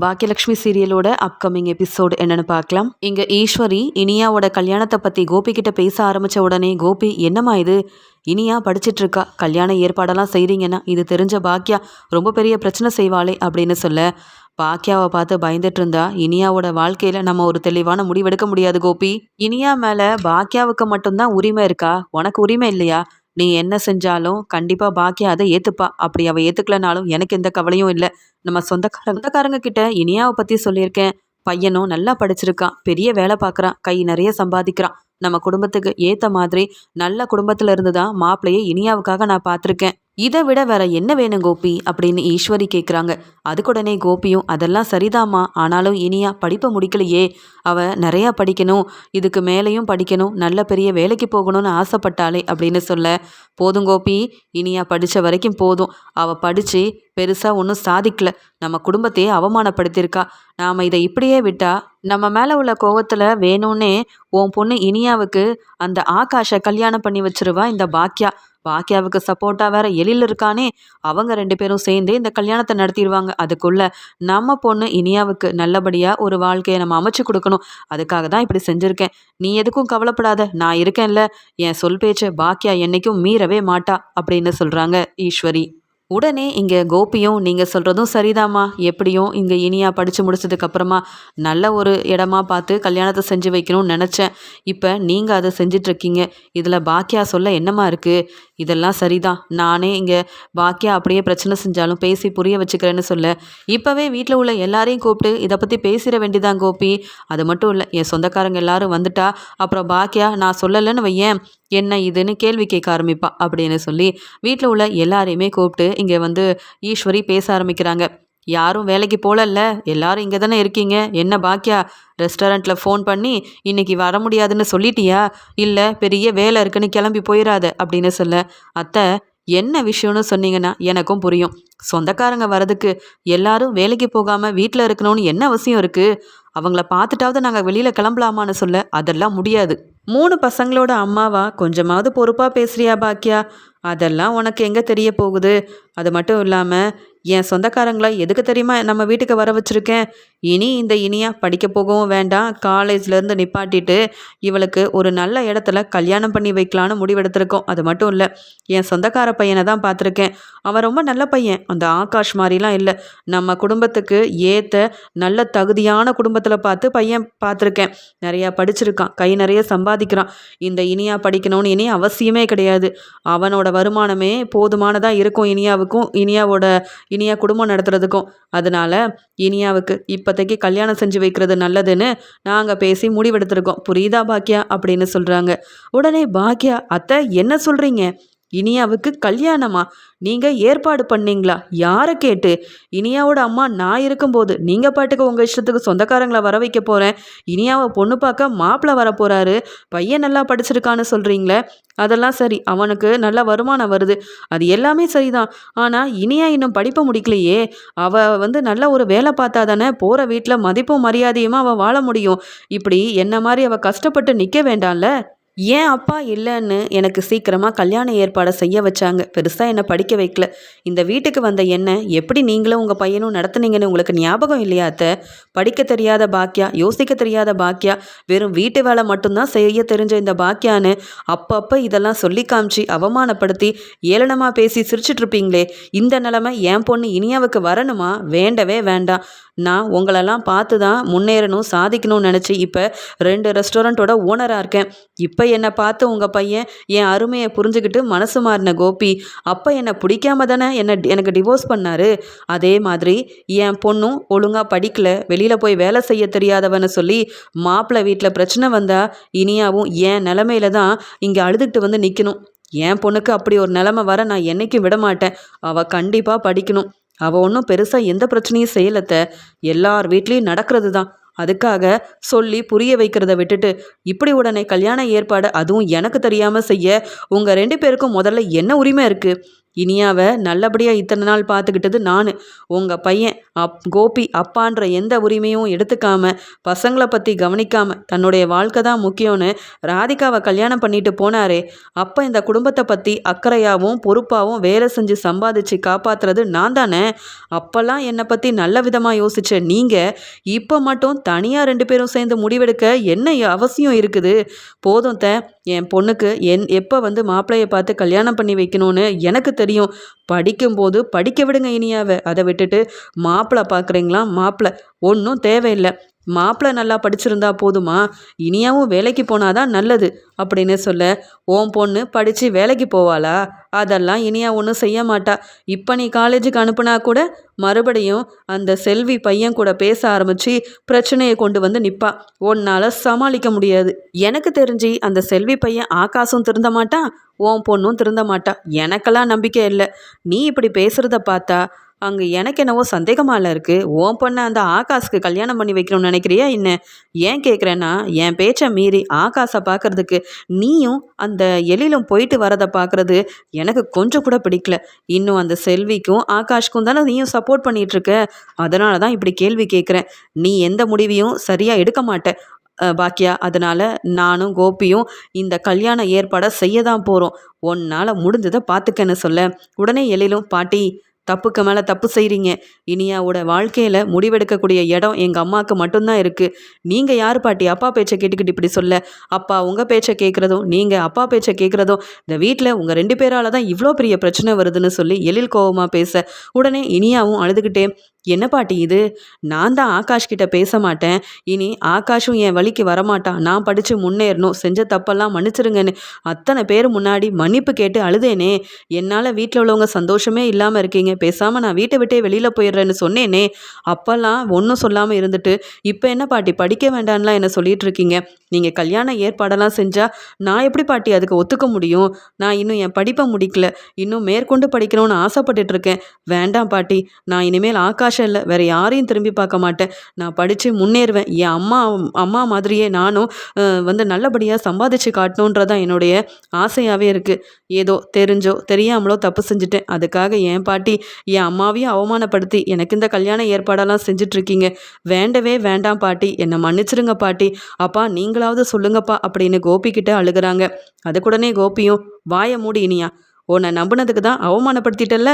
Baakiyalakshmi சீரியலோட upcoming episode என்னன்னு பார்க்கலாம். இங்க ஈஸ்வரி இனியாவோட கல்யாணத்தை பத்தி கோபி கிட்ட பேச ஆரம்பிச்ச உடனே கோபி என்னம்மா இது? இனியா படிச்சுட்டு இருக்கா கல்யாண ஏற்பாடெல்லாம் செய்றீங்கன்னா இது தெரிஞ்ச பாக்கியா ரொம்ப பெரிய பிரச்சனை செய்வாளே அப்படின்னு சொல்ல பாக்கியாவை பார்த்து பயந்துட்டு இருந்தா இனியாவோட வாழ்க்கையில நம்ம ஒரு தெளிவான முடிவெடுக்க முடியாது கோபி. இனியா மேல பாக்கியாவுக்கு மட்டும்தான் உரிமை இருக்கா? உனக்கு உரிமை இல்லையா? நீ என்ன செஞ்சாலும் கண்டிப்பாக பாக்கியா அதை ஏற்றுப்பா அப்படி அவள் ஏற்றுக்கலனாலும் எனக்கு எந்த கவலையும் இல்லை. நம்ம சொந்தக்காரங்க சொந்தக்காரங்க கிட்ட இனியாவை பற்றி சொல்லியிருக்கேன். பையனும் நல்லா படிச்சிருக்கான் பெரிய வேலை பார்க்குறான் கை நிறைய சம்பாதிக்கிறான். நம்ம குடும்பத்துக்கு ஏற்ற மாதிரி நல்ல குடும்பத்தில் இருந்து தான் மாப்பிள்ளையை இனியாவுக்காக நான் பார்த்துருக்கேன் இதை விட வேற என்ன வேணும் கோபி? அப்படின்னு ஈஸ்வரி கேட்குறாங்க அதுக்குடனே கோபியும் அதெல்லாம் சரிதாம்மா. ஆனாலும் இனியா படிப்பை முடிக்கலையே. அவ நிறையா படிக்கணும். இதுக்கு மேலேயும் படிக்கணும். நல்ல பெரிய வேலைக்கு போகணும்னு ஆசைப்பட்டாளே அப்படின்னு சொல்ல. போதும் கோபி. இனியா படித்த வரைக்கும் போதும். அவள் படித்து பெருசாக ஒன்றும் சாதிக்கல. நம்ம குடும்பத்தையே அவமானப்படுத்தியிருக்கா. நாம் இதை இப்படியே விட்டா நம்ம மேலே உள்ள கோவத்தில் வேணும்னே உன் பொண்ணு இனியாவுக்கு அந்த ஆகாஷை கல்யாணம் பண்ணி வச்சிருவா இந்த பாக்கியா பாக்கியாவுக்கு சப்போர்ட்டாக வேற எழில் இருக்கானே அவங்க ரெண்டு பேரும் சேர்ந்து இந்த கல்யாணத்தை நடத்திடுவாங்க. அதுக்குள்ள நம்ம பொண்ணு இனியாவுக்கு நல்லபடியாக ஒரு வாழ்க்கையை நம்ம அமைச்சு கொடுக்கணும். அதுக்காக தான் இப்படி செஞ்சுருக்கேன். நீ எதுக்கும் கவலைப்படாத நான் இருக்கேன்ல. என் சொல் பேச்சு பாக்கியா என்னைக்கும் மீறவே மாட்டா அப்படின்னு சொல்கிறாங்க ஈஸ்வரி. உடனே இங்கே கோபியும் நீங்கள் சொல்கிறதும் சரிதாம்மா. எப்படியும் இங்கே இனியா படித்து முடிச்சதுக்கப்புறமா நல்ல ஒரு இடமா பார்த்து கல்யாணத்தை செஞ்சு வைக்கணும்னு நினச்சேன். இப்போ நீங்கள் அதை செஞ்சிட்ருக்கீங்க. இதில் பாக்கியா சொல்ல என்னம்மா இருக்குது இதெல்லாம் சரிதான். நானே இங்கே பாக்கியா அப்படியே பிரச்சனை செஞ்சாலும் பேசி புரிய வச்சுக்கிறேன்னு சொல்ல. இப்போவே வீட்டில் உள்ள எல்லாரையும் கூப்பிட்டு இதை பற்றி பேசிட வேண்டிதான் கோபி. அது மட்டும் இல்லை என் சொந்தக்காரங்க எல்லாரும் வந்துட்டா அப்புறம் பாக்கியா நான் சொல்லலைன்னு வையேன். என்ன இதுன்னு கேள்வி கேட்க ஆரம்பிப்பா அப்படின்னு சொல்லி வீட்டில் உள்ள எல்லாரையுமே கூப்பிட்டு இங்கே வந்து ஈஸ்வரி பேச ஆரம்பிக்கிறாங்க. யாரும் வேலைக்கு போகலல்ல எல்லாரும் இங்கே தானே இருக்கீங்க என்ன பாக்கியா? ரெஸ்டாரண்ட்டில் ஃபோன் பண்ணி இன்னைக்கு வர முடியாதுன்னு சொல்லிட்டியா? இல்லை பெரிய வேலை இருக்குன்னு கிளம்பி போயிடாத அப்படின்னு சொல்ல அத்தை என்ன விஷயம்னு சொன்னீங்கன்னா எனக்கும் புரியும். சொந்தக்காரங்க வரதுக்கு எல்லாரும் வேலைக்கு போகாமல் வீட்டில் இருக்கணும்னு என்ன அவசியம் இருக்குது அவங்கள பார்த்துட்டாவது நாங்கள் வெளியில் கிளம்பலாமான்னு சொல்ல அதெல்லாம் முடியாது. மூணு பசங்களோட அம்மாவா? கொஞ்சமாவது பொறுப்பாக பேசுறியா பாக்கியா? அதெல்லாம் உனக்கு எங்கே தெரிய போகுது? அது மட்டும் இல்லாமல் என் சொந்தக்காரங்களை எதுக்கு தெரியுமா நம்ம வீட்டுக்கு வர வச்சுருக்கேன்? இனி இந்த இனியா படிக்க போகவும் வேண்டாம். காலேஜ்லேருந்து நிப்பாட்டிட்டு இவளுக்கு ஒரு நல்ல இடத்துல கல்யாணம் பண்ணி வைக்கலான்னு முடிவெடுத்திருக்கோம். அது மட்டும் இல்லை என் சொந்தக்கார பையனை தான் பார்த்துருக்கேன். அவன் ரொம்ப நல்ல பையன். அந்த ஆகாஷ் மாதிரிலாம் இல்லை. நம்ம குடும்பத்துக்கு ஏற்ற நல்ல தகுதியான குடும்பத்தில் பார்த்து பையன் பார்த்துருக்கேன். நிறையா படிச்சிருக்கான். கை நிறைய சம்பாதிக்கிறான். இந்த இனியா படிக்கணும்னு இனி அவசியமே கிடையாது. அவனோட வருமானமே போதுமானதாக இருக்கும் இனியாவுக்கும் இனியாவோட இனியா குடும்பம் நடத்துறதுக்கும். அதனால இனியாவுக்கு இப்போதைக்கு கல்யாணம் செஞ்சு வைக்கிறது நல்லதுன்னு நாங்கள் பேசி முடிவெடுத்திருக்கோம். புரியுதா பாக்கியா அப்படின்னு சொல்கிறாங்க உடனே பாக்கியா அத்தை என்ன சொல்கிறீங்க இனியாவுக்கு கல்யாணமா? நீங்கள் ஏற்பாடு பண்ணீங்களா? யாரை கேட்டு? இனியாவோட அம்மா நான் இருக்கும்போது நீங்கள் பாட்டுக்கு உங்கள் இஷ்டத்துக்கு சொந்தக்காரங்களை வர வைக்க போகிறேன் இனியாவை பொண்ணு பார்க்க மாப்பிள்ளை வர போகிறாரு பையன் நல்லா படிச்சிருக்கான்னு சொல்கிறீங்களே அதெல்லாம் சரி அவனுக்கு நல்ல வருமானம் வருது. அது எல்லாமே சரிதான். ஆனால் இனியா இன்னும் படிப்பை முடிக்கலையே. அவள் வந்து நல்ல ஒரு வேலை பார்த்தா தானே போகிற வீட்டில் மதிப்பும் மரியாதையுமா அவள் வாழ முடியும்? இப்படி என்ன மாதிரி அவள் கஷ்டப்பட்டு நிற்க வேண்டாம்ல? ஏன் அப்பா இல்லைன்னு எனக்கு சீக்கிரமாக கல்யாண ஏற்பாடை செய்ய வச்சாங்க. பெருசாக என்னை படிக்க வைக்கல. இந்த வீட்டுக்கு வந்த என்ன எப்படி நீங்களும் உங்கள் பையனும் நடத்துனீங்கன்னு உங்களுக்கு ஞாபகம் இல்லையா அத்தை? படிக்க தெரியாத பாக்கியா யோசிக்க தெரியாத பாக்கியா வெறும் வீட்டு வேலை மட்டும்தான் செய்ய தெரிஞ்ச இந்த பாக்கியான்னு அப்பப்போ இதெல்லாம் சொல்லி காமிச்சு அவமானப்படுத்தி ஏளனமாக பேசி சிரிச்சிட்ருப்பீங்களே இந்த நிலமை என் பொண்ணு இனியாவுக்கு வரணுமா? வேண்டவே வேண்டாம். நான் உங்களெல்லாம் பார்த்து தான் முன்னேறணும் சாதிக்கணும்னு நினச்சி இப்போ ரெண்டு ரெஸ்டாரண்ட்டோட ஓனராக இருக்கேன். இப்போ என்னை பார்த்து உங்கள் பையன் என் அருமையை புரிஞ்சுக்கிட்டு மனசு மாறின கோபி. அப்போ என்னை பிடிக்காம தானே என்னை எனக்கு டிவோர்ஸ் பண்ணார். அதே மாதிரி என் பொண்ணும் ஒழுங்காக படிக்கல வெளியில் போய் வேலை செய்ய தெரியாதவன்னு சொல்லி மாப்பிள்ளை வீட்டில் பிரச்சனை வந்தால் இனியாவும் என் நிலமையில தான் இங்கே அழுதுகிட்டு வந்து நிற்கணும் என் பொண்ணுக்கு அப்படி ஒரு நிலமை வர நான் என்றைக்கும் விட மாட்டேன் அவள் கண்டிப்பாக படிக்கணும். அவள் ஒன்றும் பெருசாக எந்த பிரச்சனையும் செய்யலத்த. எல்லார் வீட்லேயும் நடக்கிறது தான் அதுக்காக சொல்லி புரிய வைக்கிறத விட்டுட்டு இப்படி உடனே கல்யாண ஏற்பாடு அதுவும் எனக்கு தெரியாமல் செய்ய உங்கள் ரெண்டு பேருக்கும் முதல்ல என்ன உரிமை இருக்குது இனியாவை நல்லபடியாக இத்தனை நாள் பார்த்துக்கிட்டது நான். உங்கள் பையன் அப் கோபி அப்பான்ற எந்த உரிமையும் எடுத்துக்காம பசங்களை பற்றி கவனிக்காம தன்னுடைய வாழ்க்கை தான் முக்கியம்னு ராதிகாவை கல்யாணம் பண்ணிட்டு போனாரே. அப்போ இந்த குடும்பத்தை பற்றி அக்கறையாகவும் பொறுப்பாகவும் வேலை செஞ்சு சம்பாதிச்சு காப்பாற்றுறது நான் தானே? அப்போல்லாம் என்னை பற்றி நல்ல விதமாக யோசிச்ச நீங்கள் இப்போ மட்டும் தனியாக ரெண்டு பேரும் சேர்ந்து முடிவெடுக்க என்ன அவசியம் இருக்குது? போதும் த என் பொண்ணுக்கு என் எப்போ வந்து மாப்பிள்ளையை பார்த்து கல்யாணம் பண்ணி வைக்கணும்னு எனக்கு தெரியும். படிக்கும்போது படிக்க விடுங்க இனியாவை. அதை விட்டுட்டு மாப்பிள்ளை பார்க்குறீங்களா? மாப்பிள்ளை. ஒன்றும் தேவையில்லை. மாப்பிள்ளை நல்லா படிச்சிருந்தா போதுமா? இனியாவும் வேலைக்கு போனாதான் நல்லது அப்படின்னு சொல்ல ஓம் பொண்ணு படித்து வேலைக்கு போவாளா? அதெல்லாம் இனியா ஒன்றும் செய்ய மாட்டா. இப்போ நீ காலேஜுக்கு அனுப்புனா கூட மறுபடியும் அந்த செல்வி பையன் கூட பேச ஆரம்பித்து பிரச்சனையை கொண்டு வந்து நிற்பா உன்னால் சமாளிக்க முடியாது. எனக்கு தெரிஞ்சு அந்த செல்வி பையன் ஆகாசம் திருந்த மாட்டான் ஓம் பொண்ணும் திருந்த மாட்டா. எனக்கெல்லாம் நம்பிக்கை இல்லை. நீ இப்படி பேசுகிறத பார்த்தா அங்கே எனக்கு என்னவோ சந்தேகமால இருக்குது ஓன் பொண்ணை அந்த ஆகாஷ்க்கு கல்யாணம் பண்ணி வைக்கணும்னு நினைக்கிறியா என்ன? ஏன் கேட்குறேன்னா என் பேச்சை மீறி ஆகாஷை பார்க்கறதுக்கு நீயும் அந்த எழிலும் போயிட்டு வரதை பார்க்குறது எனக்கு கொஞ்சம் கூட பிடிக்கல. இன்னும் அந்த செல்விக்கும் ஆகாஷ்க்கும் தானே நீயும் சப்போர்ட் பண்ணிகிட்ருக்க அதனால தான் இப்படி கேள்வி கேட்குறேன் நீ எந்த முடிவையும் சரியாக எடுக்க மாட்டேன் பாக்கியா. அதனால் நானும் கோபியும் இந்த கல்யாண ஏற்பாடை செய்ய தான் போகிறோம் உன்னால் முடிஞ்சதை பார்த்துக்கன்னு சொல்ல. உடனே எழிலும் பாட்டி தப்புக்கு மேலே தப்பு செய்கிறீங்க இனியாவோட வாழ்க்கையில் முடிவெடுக்கக்கூடிய இடம் எங்கள் அம்மாவுக்கு மட்டும்தான் இருக்குது நீங்கள் யார் பாட்டி? அப்பா பேச்சை கேட்டுக்கிட்டு இப்படி சொல்ல. அப்பா உங்கள் பேச்சை கேட்குறதும் நீங்கள் அப்பா பேச்சை கேட்குறதும் இந்த வீட்டில் உங்கள் ரெண்டு பேரால் தான் இவ்வளோ பெரிய பிரச்சனை வருதுன்னு சொல்லி எழில் கோபமாக பேச. உடனே இனியாவும் அழுதுகிட்டே என்ன பாட்டி இது? நான் தான் ஆகாஷ் கிட்ட பேச மாட்டேன். இனி ஆகாஷும் என் வழிக்கு வரமாட்டான். நான் படித்து முன்னேறணும். செஞ்ச தப்பெல்லாம் மன்னிச்சிருங்கன்னு அத்தனை பேர் முன்னாடி மன்னிப்பு கேட்டு அழுதேனே. என்னால் வீட்டில் உள்ளவங்க சந்தோஷமே இல்லாமல் இருக்கீங்க. பேசாமல் நான் வீட்டை விட்டே வெளியில் போயிடுறேன்னு சொன்னேனே. அப்போல்லாம் ஒன்றும் சொல்லாமல் இருந்துட்டு இப்போ என்ன பாட்டி? படிக்க வேண்டான்லாம் என்ன சொல்லிட்டு இருக்கீங்க? நீங்கள் கல்யாண ஏற்பாடெல்லாம் செஞ்சால் நான் எப்படி பாட்டி அதுக்கு ஒத்துக்க முடியும்? நான் இன்னும் என் படிப்பை முடிக்கல. இன்னும் மேற்கொண்டு படிக்கணும்னு ஆசைப்பட்டுட்டு இருக்கேன். வேண்டாம் பாட்டி. நான் இனிமேல் ஆகாஷ் ஆகாஷம் இல்லை. வேறு யாரையும் திரும்பி பார்க்க மாட்டேன். நான் படித்து முன்னேறுவேன். என் அம்மா அம்மா மாதிரியே நானும் வந்து நல்லபடியாக சம்பாதிச்சு காட்டணுன்றதான் என்னுடைய ஆசையாகவே இருக்குது ஏதோ தெரிஞ்சோ தெரியாமலோ தப்பு செஞ்சுட்டேன். அதுக்காக என் பாட்டி என் அம்மாவையும் அவமானப்படுத்தி எனக்கு இந்த கல்யாண ஏற்பாடெல்லாம் செஞ்சிட்ருக்கீங்க. வேண்டவே வேண்டாம் பாட்டி. என்னை மன்னிச்சிருங்க பாட்டி. அப்பா நீங்களாவது சொல்லுங்கப்பா அப்படின்னு கோபிக்கிட்ட அழுகிறாங்க. அதுக்குடனே கோபியும் வாய மூடி இனியா. உன்னை நம்பினதுக்கு தான் அவமானப்படுத்திட்டல்ல?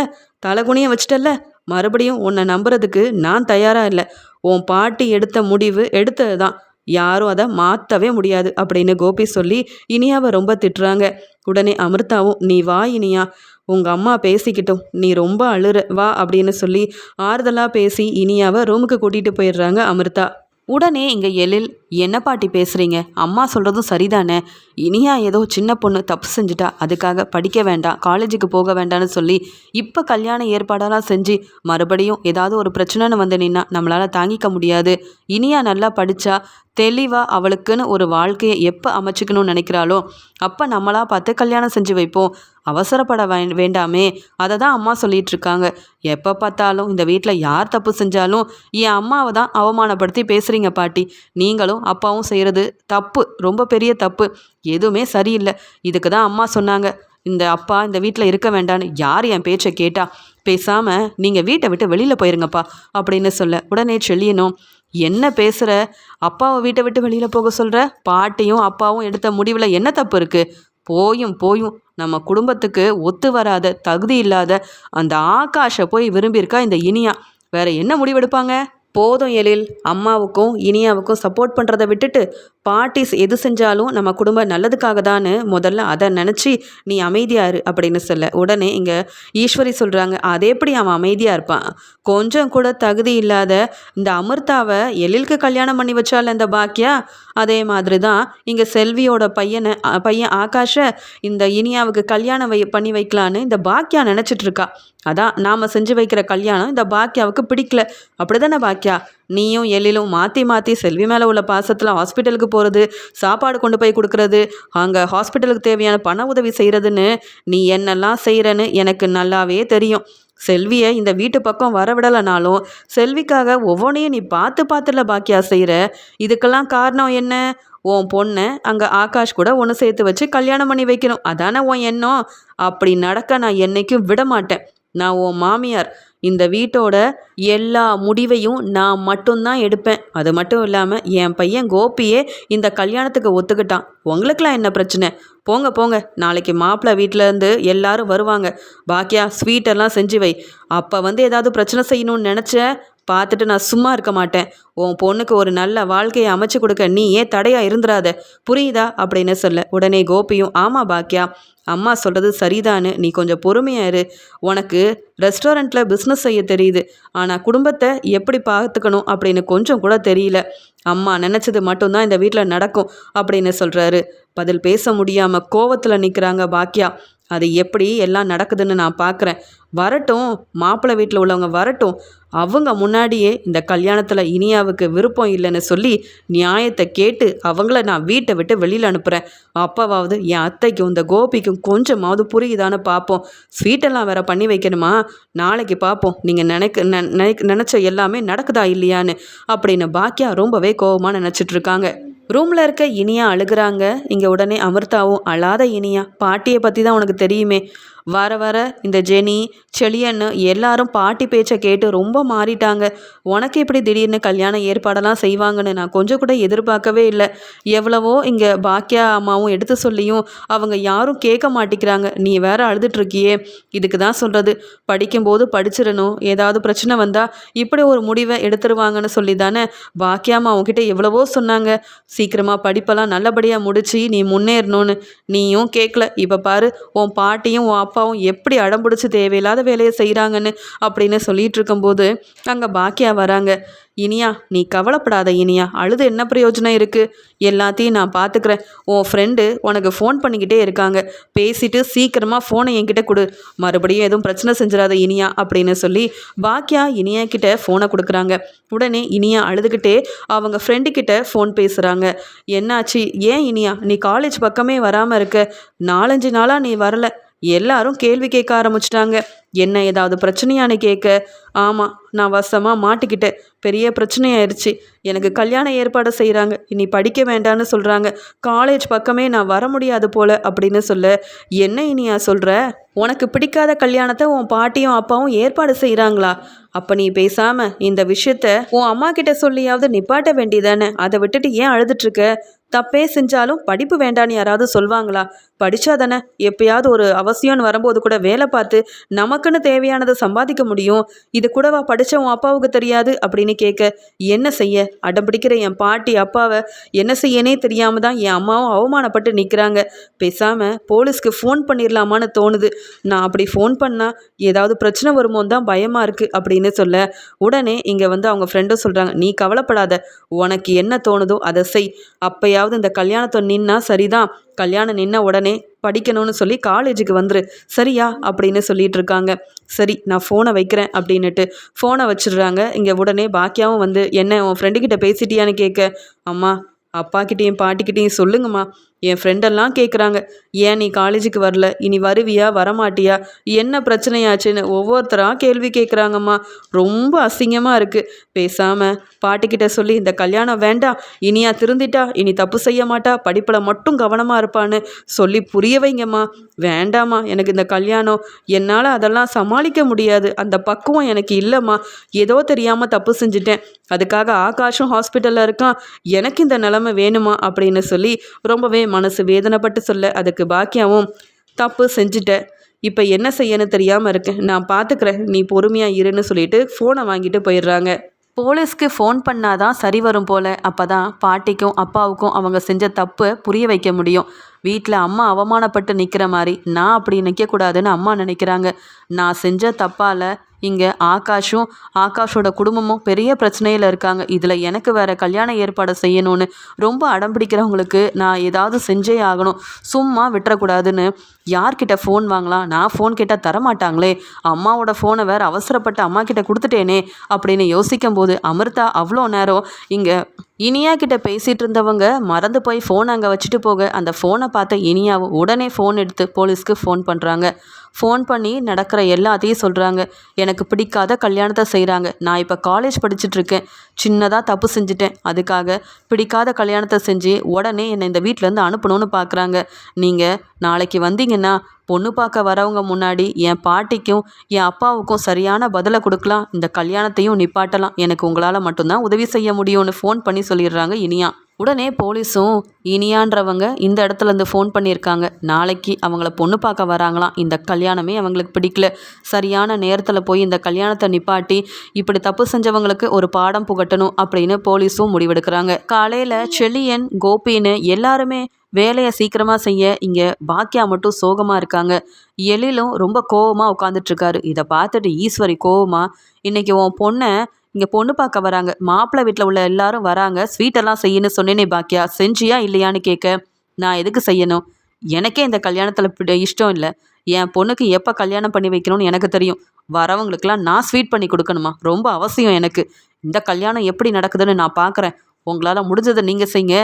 தலைகுனியை வச்சிட்டல்ல? மறுபடியும் உன்னை நம்புறதுக்கு நான் தயாராக இல்லை. உன் பாட்டி எடுத்த முடிவு எடுத்தது தான் யாரும் அதை மாற்றவே முடியாது அப்படின்னு கோபி சொல்லி இனியாவை ரொம்ப திட்டுறாங்க. உடனே அமிர்தாவும் நீ வா இனியா. உங்கள் அம்மா பேசிக்கிட்டோம். நீ ரொம்ப அழுற. வா அப்படின்னு சொல்லி ஆறுதலாக பேசி இனியாவை ரூமுக்கு கூட்டிகிட்டு போயிடுறாங்க அமிர்தா. உடனே இங்கே எழில் என்ன பாட்டி பேசுகிறீங்க அம்மா சொல்கிறதும் சரிதானே? இனியா ஏதோ சின்ன பொண்ணு தப்பு செஞ்சுட்டா அதுக்காக படிக்க வேண்டாம் காலேஜுக்கு போக வேண்டாம்னு சொல்லி இப்போ கல்யாண ஏற்பாடெல்லாம் செஞ்சு மறுபடியும் ஏதாவது ஒரு பிரச்சனைன்னு வந்து நின்னா நம்மளால் தாங்கிக்க முடியாது. இனியா நல்லா படித்தா தெளிவாக அவளுக்குன்னு ஒரு வாழ்க்கையை எப்போ அமைச்சிக்கணும்னு நினைக்கிறாளோ அப்போ நம்மளாக பார்த்து கல்யாணம் செஞ்சு வைப்போம். அவசரப்பட வேண்டாமே. அதை தான் அம்மா சொல்லிட்டு இருக்காங்க எப்போ பார்த்தாலும் இந்த வீட்டில் யார் தப்பு செஞ்சாலும் என் அம்மாவை தான் அவமானப்படுத்தி பேசுகிறீங்க பாட்டி. நீங்களும் அப்பாவும் செய்கிறது தப்பு. ரொம்ப பெரிய தப்பு. எதுவுமே சரியில்லை. இதுக்கு தான் அம்மா சொன்னாங்க. இந்த அப்பா இந்த வீட்டில் இருக்க வேண்டான்னு யார் என் பேச்சை கேட்டா? பேசாமல் நீங்கள் வீட்டை விட்டு வெளியில் போயிருங்கப்பா அப்படின்னு சொல்ல. உடனே செல்லியனும் என்ன பேசுகிற அப்பாவை வீட்டை விட்டு வெளியில் போக சொல்கிற பாட்டியும் அப்பாவும் எடுத்த முடிவில் என்ன தப்பு இருக்குது போயும் போயும். நம்ம குடும்பத்துக்கு ஒத்து வராத தகுதி இல்லாத அந்த ஆகாஷை போய் விரும்பியிருக்கா இந்த இனியா? வேற என்ன முடிவெடுப்பாங்க? போதும் எழில். அம்மாவுக்கும் இனியாவுக்கும் சப்போர்ட் பண்ணுறதை விட்டுட்டு பாட்டிஸ் எது செஞ்சாலும் நம்ம குடும்பம் நல்லதுக்காக தான் முதல்ல அதை நினச்சி நீ அமைதியாரு அப்படின்னு சொல்ல. உடனே இங்கே ஈஸ்வரி சொல்கிறாங்க அது எப்படி அவன் அமைதியாக இருப்பான். கொஞ்சம் கூட தகுதி இல்லாத இந்த அமிர்தாவை எழிலுக்கு கல்யாணம் பண்ணி வச்சால இந்த பாக்கியா? அதே மாதிரி தான் இங்கே செல்வியோட பையனை பையன் ஆகாஷை இந்த இனியாவுக்கு கல்யாணம் வை பண்ணி வைக்கலான்னு இந்த பாக்கியா நினச்சிட்ருக்கா அதான் நாம் செஞ்சு வைக்கிற கல்யாணம் இந்த பாக்கியாவுக்கு பிடிக்கல. அப்படி தானே பாக்கியா? நீயும் எழிலும் மாற்றி மாற்றி செல்வி மேலே உள்ள பாசத்தில் ஹாஸ்பிட்டலுக்கு போகிறது சாப்பாடு கொண்டு போய் கொடுக்குறது அங்கே ஹாஸ்பிட்டலுக்கு தேவையான பண உதவி செய்கிறதுன்னு நீ என்னெல்லாம் செய்கிறன்னு எனக்கு நல்லாவே தெரியும். செல்வியை இந்த வீட்டு பக்கம் வரவிடலைனாலும் செல்விக்காக ஒவ்வொன்றையும் நீ பார்த்து பார்த்துல பாக்கியா செய்கிற இதுக்கெல்லாம் காரணம் என்ன? உன் பொண்ணை அங்கே ஆகாஷ் கூட ஒன்று சேர்த்து வச்சு கல்யாணம் பண்ணி வைக்கணும். அதானே உன் எண்ணம்? அப்படி நடக்க நான் என்னைக்கும் விட மாட்டேன் நான் உன் மாமியார். இந்த வீட்டோட எல்லா முடிவையும் நான் மட்டும்தான் எடுப்பேன். அது மட்டும் இல்லாமல் என் பையன் கோபியே இந்த கல்யாணத்துக்கு ஒத்துக்கிட்டான். உங்களுக்கெல்லாம் என்ன பிரச்சனை? போங்க போங்க. நாளைக்கு மாப்பிள்ளை வீட்டிலேருந்து எல்லாரும் வருவாங்க. பாக்கியா ஸ்வீட்டெல்லாம் செஞ்சு வை. அப்போ வந்து ஏதாவது பிரச்சனை செய்யணும்னு நினச்ச பார்த்துட்டு நான் சும்மா இருக்க மாட்டேன். உன் பொண்ணுக்கு ஒரு நல்ல வாழ்க்கையை அமைச்சு கொடுக்க நீ ஏன் தடையாக இருந்துடாத புரியுதா? அப்படின்னு சொல்ல. உடனே கோபியும் ஆமாம் பாக்கியா அம்மா சொல்கிறது சரிதான்னு. நீ கொஞ்சம் பொறுமையாக இரு. உனக்கு ரெஸ்டாரண்ட்டில் பிஸ்னஸ் செய்ய தெரியுது. ஆனால் குடும்பத்தை எப்படி பார்த்துக்கணும் அப்படின்னு கொஞ்சம் கூட தெரியல. அம்மா நினச்சது மட்டும்தான் இந்த வீட்டில் நடக்கும் அப்படின்னு சொல்கிறாரு பதில் பேச முடியாமல் கோவத்தில் நிற்கிறாங்க பாக்கியா அது எப்படி எல்லாம் நடக்குதுன்னு நான் பார்க்குறேன் வரட்டும். மாப்பிள்ளை வீட்டில் உள்ளவங்க வரட்டும். அவங்க முன்னாடியே இந்த கல்யாணத்தில் இனியாவுக்கு விருப்பம் இல்லைன்னு சொல்லி நியாயத்தை கேட்டு அவங்கள நான் வீட்டை விட்டு வெளியில் அனுப்புகிறேன் அப்பாவாவது என் அத்தைக்கும் இந்த கோபிக்கும் கொஞ்சமாவது புரியுதான்னு பார்ப்போம் ஸ்வீட்டெல்லாம் வேற பண்ணி வைக்கணுமா? நாளைக்கு பார்ப்போம் நீங்கள் நினைக்க நினைக்க நினச்ச எல்லாமே நடக்குதா இல்லையான்னு அப்படின்னு பாக்கியா ரொம்பவே கோபமாக நினச்சிட்ருக்காங்க ரூமில் இருக்க இனியா அழுகுறாங்க. இங்கே உடனே அமிர்தாவும் அழாத இனியா பாட்டியை பற்றி தான் உனக்கு தெரியுமே. வர வர இந்த ஜெனி செளியன்னு எல்லாரும் பாட்டி பேச்சை கேட்டு ரொம்ப மாறிட்டாங்க. உனக்கு இப்படி திடீர்னு கல்யாண ஏற்பாடெல்லாம் செய்வாங்கன்னு நான் கொஞ்சம் கூட எதிர்பார்க்கவே இல்லை. எவ்வளவோ இங்கே பாக்கியா அம்மாவும் எடுத்து சொல்லியும் அவங்க யாரும் கேட்க மாட்டேங்கிறாங்க நீ வேற அழுதுட்ருக்கியே இதுக்கு தான் சொல்கிறது படிக்கும்போது படிச்சிடணும். ஏதாவது பிரச்சனை வந்தால் இப்படி ஒரு முடிவை எடுத்துருவாங்கன்னு சொல்லி தானே பாக்கியா அம்மா உங்ககிட்ட எவ்வளவோ சொன்னாங்க. சீக்கிரமாக படிப்பெல்லாம் நல்லபடியாக முடிச்சு நீ முன்னேறணும்னு. நீயும் கேட்கல. இப்போ பாரு உன் பாட்டியும் உன் அப்பாவும் எப்படி அடம்பிடிச்சு தேவையில்லாத வேலையை செய்கிறாங்கன்னு அப்படின்னு சொல்லிட்டு இருக்கும்போது அங்கே பாக்கியா வராங்க. இனியா நீ கவலைப்படாத இனியா அழுது என்ன பிரயோஜனம் இருக்குது எல்லாத்தையும் நான் பார்த்துக்கிறேன் உன் ஃப்ரெண்டு உனக்கு ஃபோன் பண்ணிக்கிட்டே இருக்காங்க. பேசிட்டு சீக்கிரமாக ஃபோனை என்கிட்ட கொடு. மறுபடியும் எதுவும் பிரச்சனை செஞ்சிடாத இனியா அப்படின்னு சொல்லி பாக்கியா இனியா கிட்ட ஃபோனை கொடுக்குறாங்க. உடனே இனியா அழுதுகிட்டே அவங்க ஃப்ரெண்டு கிட்ட ஃபோன் பேசுகிறாங்க என்னாச்சு? ஏன் இனியா? நீ காலேஜ் பக்கமே வராமல் இருக்க. நாலஞ்சு நாளாக நீ வரல. எல்லாரும் கேள்வி கேட்க ஆரம்பிச்சிட்டாங்க. என்ன ஏதாவது பிரச்சனையான்னு கேட்க ஆமாம் நான் வசமாக மாட்டிக்கிட்டேன். பெரிய பிரச்சனையாயிருச்சு. எனக்கு கல்யாண ஏற்பாடு செய்கிறாங்க இனி படிக்க வேண்டான்னு சொல்கிறாங்க காலேஜ் பக்கமே நான் வர முடியாது போல அப்படின்னு சொல்ல என்ன இனியா சொல்கிற உனக்கு பிடிக்காத கல்யாணத்தை உன் பாட்டியும் அப்பாவும் ஏற்பாடு செய்கிறாங்களா அப்போ நீ பேசாமல் இந்த விஷயத்த உன் அம்மா கிட்ட சொல்லியாவது நிப்பாட்ட வேண்டியதானே? அதை விட்டுட்டு ஏன் அழுதுட்ருக்க? தப்பே செஞ்சாலும் படிப்பு வேண்டான்னு யாராவது சொல்வாங்களா? படித்தா தானே எப்பயாவது ஒரு அவசியம்னு வரும்போது கூட வேலை பார்த்து நமக்குன்னு தேவையானதை சம்பாதிக்க முடியும். இது கூடவா படித்த உன் அப்பாவுக்கு தெரியாது? அப்படின்னு கேட்க என்ன செய்ய? அடம் பிடிக்கிற என் பாட்டி அப்பாவை என்ன செய்யனே தெரியாமல் தான் என் அம்மாவும் அவமானப்பட்டு நிற்கிறாங்க பேசாமல் போலீஸ்க்கு ஃபோன் பண்ணிடலாமான்னு தோணுது. நான் அப்படி ஃபோன் பண்ணால் ஏதாவது பிரச்சனை வருமோன்னு தான் பயமாக இருக்குது அப்படின்னு சொல்ல உடனே இங்கே வந்து அவங்க ஃப்ரெண்டும் சொல்கிறாங்க நீ கவலைப்படாத. உனக்கு என்ன தோணுதோ அதை செய். அப்போயாவது இந்த கல்யாணத்தை நின்னா சரிதான். கல்யாணம் நின்ன உடனே படிக்கணும்னு சொல்லி காலேஜுக்கு வந்துரு. சரியா? அப்படின்னு சொல்லிட்டு இருக்காங்க. சரி நான் ஃபோனை வைக்கிறேன் அப்படின்னுட்டு ஃபோனை வச்சிடுறாங்க. இங்கே உடனே பாக்கியாவும் வந்து என்ன உன் ஃப்ரெண்டுக்கிட்ட பேசிட்டியான்னு கேட்க? அம்மா அப்பாக்கிட்டேயும் பாட்டிக்கிட்டேயும் சொல்லுங்கம்மா. என் ஃப்ரெண்டெல்லாம் கேட்குறாங்க ஏன் நீ காலேஜுக்கு வரல? இனி வருவியா? வரமாட்டியா? என்ன பிரச்சனையாச்சுன்னு? ஒவ்வொருத்தராக கேள்வி கேட்குறாங்கம்மா ரொம்ப அசிங்கமாக இருக்குது பேசாமல் பாட்டிக்கிட்ட சொல்லி இந்த கல்யாணம் வேண்டாம். இனியா திருந்திட்டா இனி தப்பு செய்ய மாட்டா. படிப்பில் மட்டும் கவனமாக இருப்பான்னு சொல்லி புரிய வைங்கம்மா. வேண்டாம்மா. எனக்கு இந்த கல்யாணம். என்னால் அதெல்லாம் சமாளிக்க முடியாது. அந்த பக்குவம் எனக்கு இல்லைம்மா. ஏதோ தெரியாமல் தப்பு செஞ்சுட்டேன். அதுக்காக ஆகாஷும் ஹாஸ்பிட்டலில் இருக்கான். எனக்கு இந்த நிலமை வேணுமா? அப்படின்னு சொல்லி ரொம்பவே மனசு வேதனைப்பட்டு சொல்ல அதுக்கு பாக்கியாவும் தப்பு செஞ்சுட்டேன் இப்போ என்ன செய்யன்னு தெரியாமல் இருக்கேன். நான் பார்த்துக்கிறேன் நீ பொறுமையாக இருன்னு சொல்லிட்டு ஃபோனை வாங்கிட்டு போயிடுறாங்க. போலீஸ்க்கு ஃபோன் பண்ணாதான் சரி வரும் போல். அப்போ தான் பாட்டிக்கும் அப்பாவுக்கும் அவங்க செஞ்ச தப்பு புரிய வைக்க முடியும். வீட்டில் அம்மா அவமானப்பட்டு நிற்கிற மாதிரி. நான் அப்படி நிற்கக்கூடாதுன்னு அம்மா நினைக்கிறாங்க. நான் செஞ்ச தப்பால் இங்கே ஆகாஷும் ஆகாஷோட குடும்பமும் பெரிய பிரச்சனையில் இருக்காங்க. இதில் எனக்கு வேறு கல்யாண ஏற்பாடு செய்யணும்னு ரொம்ப அடம் பிடிக்கிறவங்களுக்கு நான் ஏதாவது செஞ்சே ஆகணும். சும்மா விட்டுறக்கூடாதுன்னு யார்கிட்ட ஃபோன் வாங்கலாம்? நான் ஃபோன் கேட்டால் தரமாட்டாங்களே. அம்மாவோட ஃபோனை வேறு அவசரப்பட்டு அம்மா கிட்ட கொடுத்துட்டேனே அப்படின்னு யோசிக்கும் போது அமிர்தா அவ்வளோ நேரம் இங்கே இனியா கிட்ட பேசிகிட்டு இருந்தவங்க மறந்து போய் ஃபோன் அங்கே வச்சுட்டு போக அந்த ஃபோனை பார்த்த இனியாவும் உடனே ஃபோன் எடுத்து போலீஸ்க்கு ஃபோன் பண்ணுறாங்க ஃபோன் பண்ணி நடக்கிற எல்லாத்தையும் சொல்கிறாங்க எனக்கு பிடிக்காத கல்யாணத்தை செய்கிறாங்க நான் இப்போ காலேஜ் படிச்சுட்ருக்கேன். சின்னதாக தப்பு செஞ்சுட்டேன். அதுக்காக பிடிக்காத கல்யாணத்தை செஞ்சு உடனே என்னை இந்த வீட்டிலேருந்து அனுப்பணும்னு பார்க்குறாங்க நீங்கள் நாளைக்கு வந்தீங்கன்னா பொண்ணு பார்க்க வரவங்க முன்னாடி என் பாட்டிக்கும் என் அப்பாவுக்கும் சரியான பதிலை கொடுக்கலாம். இந்த கல்யாணத்தையும் நிப்பாட்டலாம். எனக்கு உங்களால் மட்டும்தான் உதவி செய்ய முடியும்னு ஃபோன் பண்ணி சொல்லிடுறாங்க இனியா. உடனே போலீஸும் இனியான்றவங்க இந்த இடத்துலேருந்து ஃபோன் பண்ணியிருக்காங்க. நாளைக்கு அவங்கள பொண்ணு பார்க்க வராங்களாம். இந்த கல்யாணமே அவங்களுக்கு பிடிக்கல. சரியான நேரத்தில் போய் இந்த கல்யாணத்தை நிப்பாட்டி இப்படி தப்பு செஞ்சவங்களுக்கு ஒரு பாடம் புகட்டணும் அப்படின்னு போலீஸும் முடிவெடுக்கிறாங்க. காலையில் செழியன் கோபின்னு எல்லாருமே வேலையை சீக்கிரமாக செய்ய இங்கே பாக்கியா மட்டும் சோகமாக இருக்காங்க. எழிலும் ரொம்ப கோவமாக உட்காந்துட்ருக்காரு இதை பார்த்துட்டு ஈஸ்வரி கோவமாக இன்றைக்கி உன் பொண்ணை இங்கே பொண்ணு பார்க்க வராங்க. மாப்பிள்ளை வீட்டில் உள்ள எல்லாரும் வராங்க. ஸ்வீட்டெல்லாம் செய்யணும்னு சொன்னேனே பாக்கியா செஞ்சியா இல்லையான்னு கேட்க நான் எதுக்கு செய்யணும்? எனக்கே இந்த கல்யாணத்தில் இஷ்டம் இல்லை. என் பொண்ணுக்கு எப்போ கல்யாணம் பண்ணி வைக்கணும்னு எனக்கு தெரியும். வரவங்களுக்கெல்லாம் நான் ஸ்வீட் பண்ணி கொடுக்கணுமா? ரொம்ப அவசியம் எனக்கு. இந்த கல்யாணம் எப்படி நடக்குதுன்னு நான் பார்க்குறேன் உங்களால் முடிஞ்சதை நீங்கள் செய்யுங்க.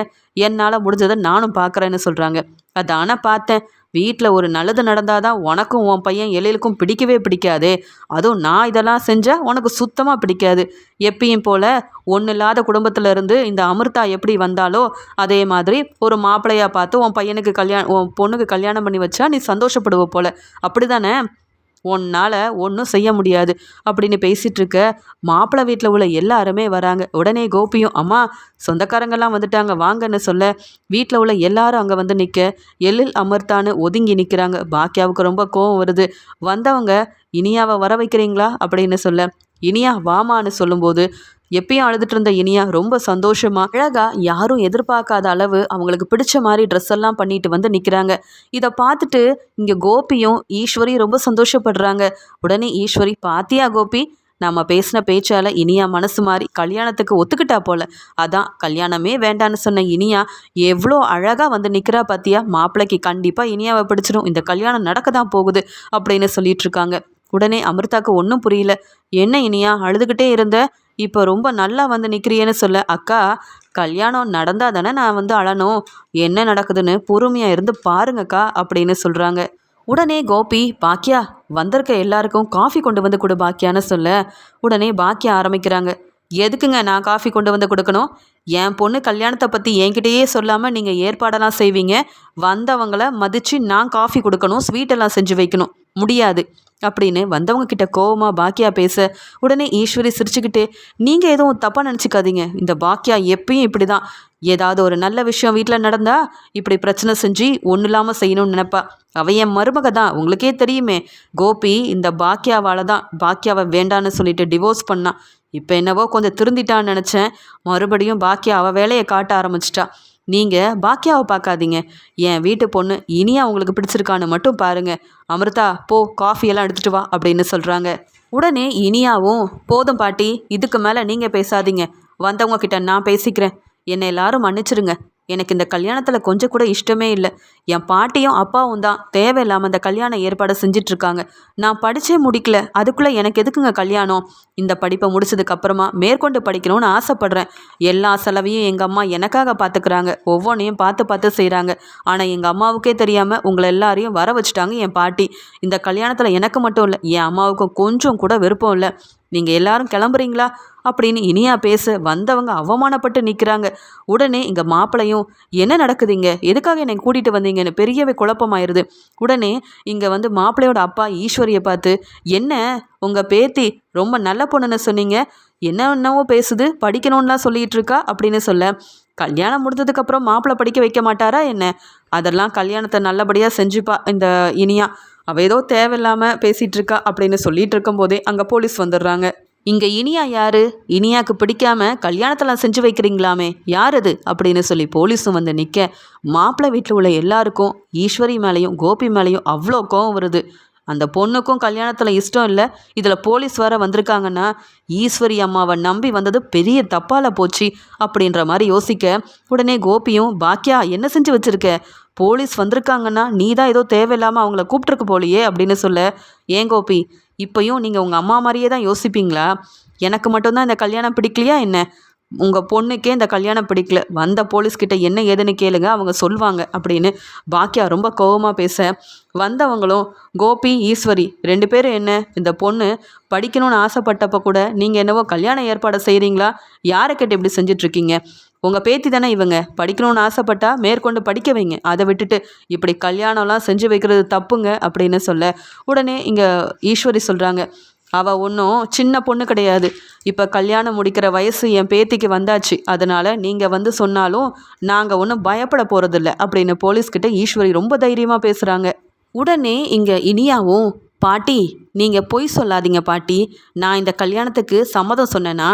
என்னால் முடிஞ்சதை நானும் பார்க்குறேன்னு சொல்கிறாங்க அதான பார்த்தேன். வீட்டில் ஒரு நல்லது நடந்தால் தான் உனக்கும் உன் பையன் எழிலுக்கும் பிடிக்கவே பிடிக்காது. அதுவும் நான் இதெல்லாம் செஞ்சால் உனக்கு சுத்தமாக பிடிக்காது. எப்பயும் போல் ஒன்றும் இல்லாத குடும்பத்தில் இருந்து இந்த அமிர்தா எப்படி வந்தாலோ அதே மாதிரி ஒரு மாப்பிள்ளையாக பார்த்து உன் பையனுக்கு கல்யாணம் உன் பொண்ணுக்கு கல்யாணம் பண்ணி வச்சா நீ சந்தோஷப்படுவ போல். அப்படி தானே உன்னால் ஒன்றும் செய்ய முடியாது. அப்படின்னு பேசிகிட்டு இருக்க மாப்பிள்ளை வீட்டில் உள்ள எல்லாருமே வராங்க. உடனே கோபியும் அம்மா சொந்தக்காரங்கெல்லாம் வந்துட்டாங்க. வாங்கன்னு சொல்ல. வீட்டில் உள்ள எல்லாரும் அங்கே வந்து நிற்க எழில் அமர்த்தான்னு ஒதுங்கி நிற்கிறாங்க பாக்கியாவுக்கு ரொம்ப கோவம் வருது. வந்தவங்க இனியாவை வர வைக்கிறீங்களா? அப்படின்னு சொல்ல. இனியா வாமான்னு சொல்லும்போது எப்பயும் அழுதுட்டு இருந்த இனியா ரொம்ப சந்தோஷமா அழகா யாரும் எதிர்பார்க்காத அளவு அவங்களுக்கு பிடிச்ச மாதிரி ட்ரெஸ் எல்லாம் பண்ணிட்டு வந்து நிற்கிறாங்க இதை பார்த்துட்டு இங்கே கோபியும் ஈஸ்வரியும் ரொம்ப சந்தோஷப்படுறாங்க. உடனே ஈஸ்வரி பாத்தியா கோபி நம்ம பேசின பேச்சால இனியா மனசு மாறி கல்யாணத்துக்கு ஒத்துக்கிட்டா போல. அதான் கல்யாணமே வேண்டான்னு சொன்ன இனியா எவ்வளோ அழகாக வந்து நிற்கிறா பார்த்தியா மாப்பிள்ளைக்கு கண்டிப்பாக இனியாவை பிடிச்சிடும் இந்த கல்யாணம் நடக்க தான் போகுது அப்படின்னு சொல்லிட்டு இருக்காங்க. உடனே அமிர்தாக்கு ஒன்றும் புரியல. என்ன இனியா அழுதுகிட்டே இருந்த? இப்போ ரொம்ப நல்லா வந்து நிற்கிறியேன்னு சொல்ல அக்கா கல்யாணம் நடந்தால் தானே நான் வந்து அழணும். என்ன நடக்குதுன்னு பொறுமையாக இருந்து பாருங்கக்கா அப்படின்னு சொல்கிறாங்க உடனே கோபி பாக்கியா வந்திருக்க எல்லாருக்கும் காஃபி கொண்டு வந்து கொடு பாக்கியான்னு சொல்ல. உடனே பாக்கியா ஆரம்பிக்கிறாங்க. எதுக்குங்க நான் காஃபி கொண்டு வந்து கொடுக்கணும்? என் பொண்ணு கல்யாணத்தை பற்றி என்கிட்டயே சொல்லாமல் நீங்கள் ஏற்பாடெல்லாம் செய்வீங்க. வந்தவங்களை மதித்து நான் காஃபி கொடுக்கணும் ஸ்வீட்டெல்லாம் செஞ்சு வைக்கணும். முடியாது. அப்படின்னு வந்தவங்க கிட்ட கோவமா பாக்கியா பேச உடனே ஈஸ்வரி சிரிச்சுக்கிட்டே நீங்கள் எதுவும் தப்பாக நினச்சிக்காதீங்க. இந்த பாக்கியா எப்பயும் இப்படி தான் ஏதாவது ஒரு நல்ல விஷயம் வீட்டில் நடந்தா இப்படி பிரச்சனை செஞ்சு ஒன்றும் இல்லாமல் செய்யணும்னு நினைப்பா. அவ என் மருமக தான். உங்களுக்கே தெரியுமே. கோபி இந்த பாக்கியாவால் தான் பாக்கியாவை வேண்டான்னு சொல்லிட்டு டிவோர்ஸ் பண்ணான் இப்போ என்னவோ கொஞ்சம் திருந்திட்டான்னு நினச்சேன். மறுபடியும் பாக்கியா அவள் வேலையை காட்ட ஆரம்பிச்சிட்டா. நீங்கள் பாக்கியாவை பார்க்காதீங்க. என் வீட்டு பொண்ணு இனியா உங்களுக்கு பிடிச்சிருக்கான்னு மட்டும் பாருங்கள் அமிர்தா போ காஃபியெல்லாம் எடுத்துகிட்டு வா அப்படின்னு சொல்கிறாங்க உடனே இனியாவும் போதும் பாட்டி இதுக்கு மேலே நீங்கள் பேசாதீங்க. வந்தவங்க கிட்ட நான் பேசிக்கிறேன். என்னை எல்லாரும் மன்னிச்சிருங்க. எனக்கு இந்த கல்யாணத்தில் கொஞ்சம் கூட இஷ்டமே இல்லை. என் பாட்டியும் அப்பாவும் தான். தேவையில்லாமல் அந்த கல்யாண ஏற்பாடை செஞ்சிட்ருக்காங்க. நான் படித்தே முடிக்கல. அதுக்குள்ளே எனக்கு எதுக்குங்க கல்யாணம்? இந்த படிப்பை முடிச்சதுக்கப்புறமா மேற்கொண்டு படிக்கணும்னு ஆசைப்பட்றேன். எல்லா செலவையும் எங்கள் அம்மா எனக்காக பார்த்துக்கிறாங்க ஒவ்வொன்றையும் பார்த்து பார்த்து செய்கிறாங்க ஆனால் எங்கள் அம்மாவுக்கே தெரியாமல் உங்களை எல்லாரையும் வர வச்சுட்டாங்க என் பாட்டி. இந்த கல்யாணத்தில் எனக்கு மட்டும் இல்லை என் அம்மாவுக்கும் கொஞ்சம் கூட விருப்பம் இல்லை. நீங்கள் எல்லாரும் கிளம்புறீங்களா? அப்படின்னு இனியா பேச வந்தவங்க அவமானப்பட்டு நிற்கிறாங்க உடனே இங்கே மாப்பிளையும் என்ன நடக்குதுங்க? எதுக்காக என்னை கூட்டிகிட்டு வந்தீங்கன்னு பெரியவே குழப்பமாயிருது. உடனே இங்கே வந்து மாப்பிள்ளையோட அப்பா ஈஸ்வரியை பார்த்து என்ன? உங்கள் பேத்தி ரொம்ப நல்ல பொண்ணுன்னு சொன்னீங்க. என்ன என்னவோ பேசுது? படிக்கணும்லாம் சொல்லிகிட்டு இருக்கா? அப்படின்னு சொல்ல கல்யாணம் முடிஞ்சதுக்கப்புறம் மாப்பிள்ளை படிக்க வைக்க மாட்டாரா என்ன? அதெல்லாம் கல்யாணத்தை நல்லபடியாக செஞ்சுப்பா இந்த இனியா. அவள் ஏதோ தேவையில்லாமல் பேசிகிட்டு இருக்கா அப்படின்னு சொல்லிட்டு இருக்கும்போதே அங்கே போலீஸ் வந்துடுறாங்க இங்கே இனியா யாரு? இனியாக்கு பிடிக்காம கல்யாணத்தெல்லாம் செஞ்சு வைக்கிறீங்களாமே? யார் அது? அப்படின்னு சொல்லி போலீஸும் வந்து நிற்க மாப்பிள்ளை வீட்டில் உள்ள எல்லாருக்கும் ஈஸ்வரி மேலேயும் கோபி மேலேயும் அவ்வளோ கோவம் வருது. அந்த பொண்ணுக்கும் கல்யாணத்தில் இஷ்டம் இல்லை. இதில் போலீஸ் வர வந்திருக்காங்கன்னா ஈஸ்வரி அம்மாவை நம்பி வந்தது பெரிய தப்பால் போச்சு அப்படின்ற மாதிரி யோசிக்க உடனே கோபியும் பாக்கியா என்ன செஞ்சு வச்சுருக்க? போலீஸ் வந்திருக்காங்கன்னா நீ தான் ஏதோ தேவையில்லாமல் அவங்கள கூப்பிட்ருக்கு போலியே அப்படின்னு சொல்ல ஏன் கோபி? இப்பயும் நீங்கள் உங்கள் அம்மா மாதிரியே தான் யோசிப்பீங்களா? எனக்கு மட்டும்தான் இந்த கல்யாணம் பிடிக்கலையா என்ன? உங்கள் பொண்ணுக்கே இந்த கல்யாணம் பிடிக்கல. வந்த போலீஸ்கிட்ட என்ன ஏதுன்னு கேளுங்க அவங்க சொல்வாங்க அப்படின்னு பாக்கியா ரொம்ப கோவமாக பேச வந்தவங்களும் கோபி ஈஸ்வரி ரெண்டு பேரும் என்ன? இந்த பொண்ணு படிக்கணும்னு ஆசைப்பட்டப்ப கூட நீங்கள் என்னவோ கல்யாண ஏற்பாடு செய்கிறீங்களா யாரை கிட்ட இப்படி செஞ்சிட்ருக்கீங்க? உங்கள் பேத்தி தானே இவங்க. படிக்கணும்னு ஆசைப்பட்டா மேற்கொண்டு படிக்க வைங்க. அதை விட்டுட்டு இப்படி கல்யாணம்லாம் செஞ்சு வைக்கிறது தப்புங்க அப்படின்னு சொல்ல உடனே இங்கே ஈஸ்வரி சொல்கிறாங்க அவள் ஒன்றும் சின்ன பொண்ணு கிடையாது. இப்போ கல்யாணம் முடிக்கிற வயசு என் பேத்திக்கு வந்தாச்சு. அதனால் நீங்கள் வந்து சொன்னாலும் நாங்கள் ஒன்றும் பயப்பட போகிறதில்ல அப்படின்னு போலீஸ்கிட்ட ஈஸ்வரி ரொம்ப தைரியமாக பேசுகிறாங்க உடனே இங்கே இனியாவும் பாட்டி நீங்கள் பொய் சொல்லாதீங்க பாட்டி. நான் இந்த கல்யாணத்துக்கு சம்மதம் சொன்னேன்னா